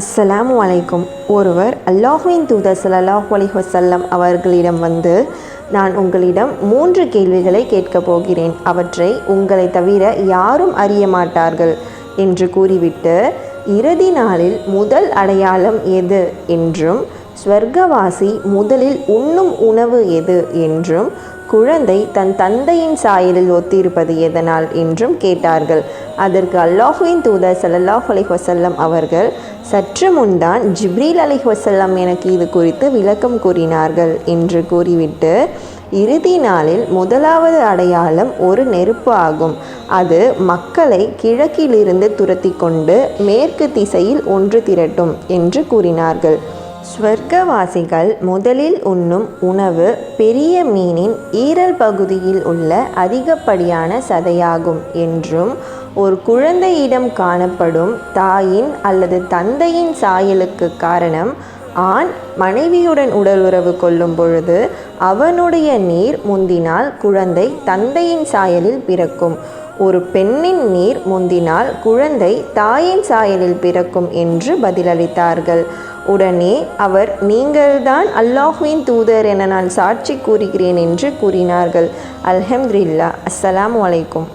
அஸ்ஸலாமு அலைக்கும். ஒருவர் அல்லாஹுவின் தூதர் சல்லாஹ் அலி வசல்லம் அவர்களிடம் வந்து நான் உங்களிடம் மூன்று கேள்விகளை கேட்கப் போகிறேன். அவற்றை உங்களை தவிர யாரும் அறிய மாட்டார்கள். என்று கூறிவிட்டு இறுதி நாளில் முதல் அடையாளம் எது? என்றும் ஸ்வர்க்கவாசி முதலில் உண்ணும் உணவு எது என்றும் குழந்தை தன் தந்தையின் சாயலில் ஒத்திருப்பது எதனால் என்றும் கேட்டார்கள். அதற்கு அல்லாஹுவின் தூதர் சல்லாஹ் அலி வசல்லம் அவர்கள் சற்று முன்தான் ஜிப்ரீல் அலி வசல்லம் எனக்கு இது குறித்து விளக்கம் கூறினார்கள் என்று கூறிவிட்டு இறுதி நாளில் முதலாவது அடையாளம் ஒரு நெருப்பு ஆகும். அது மக்களை கிழக்கிலிருந்து துரத்தி கொண்டு மேற்கு திசையில் ஒன்று திரட்டும் என்று கூறினார்கள். ஸ்வர்க்கவாசிகள் முதலில் உண்ணும் உணவு பெரிய மீனின் ஈரல் பகுதியில் உள்ள அதிகப்படியான சதையாகும் என்றும் ஒரு குழந்தையிடம் காணப்படும் தாயின் அல்லது தந்தையின் சாயலுக்கு காரணம் ஆண் மனைவியுடன் உடலுறவு கொள்ளும் பொழுது அவனுடைய நீர் முந்தினால் குழந்தை தந்தையின் சாயலில் பிறக்கும் ஒரு பெண்ணின் நீர் முந்தினால் குழந்தை தாயின் சாயலில் பிறக்கும் என்று பதிலளித்தார்கள். உடனே அவர் நீங்கள்தான் அல்லாஹுவின் தூதர் என நான் சாட்சி கூறுகிறேன் என்று கூறினார்கள். அல்ஹம்துல்லா அஸ்ஸலாம் அலைக்கும்.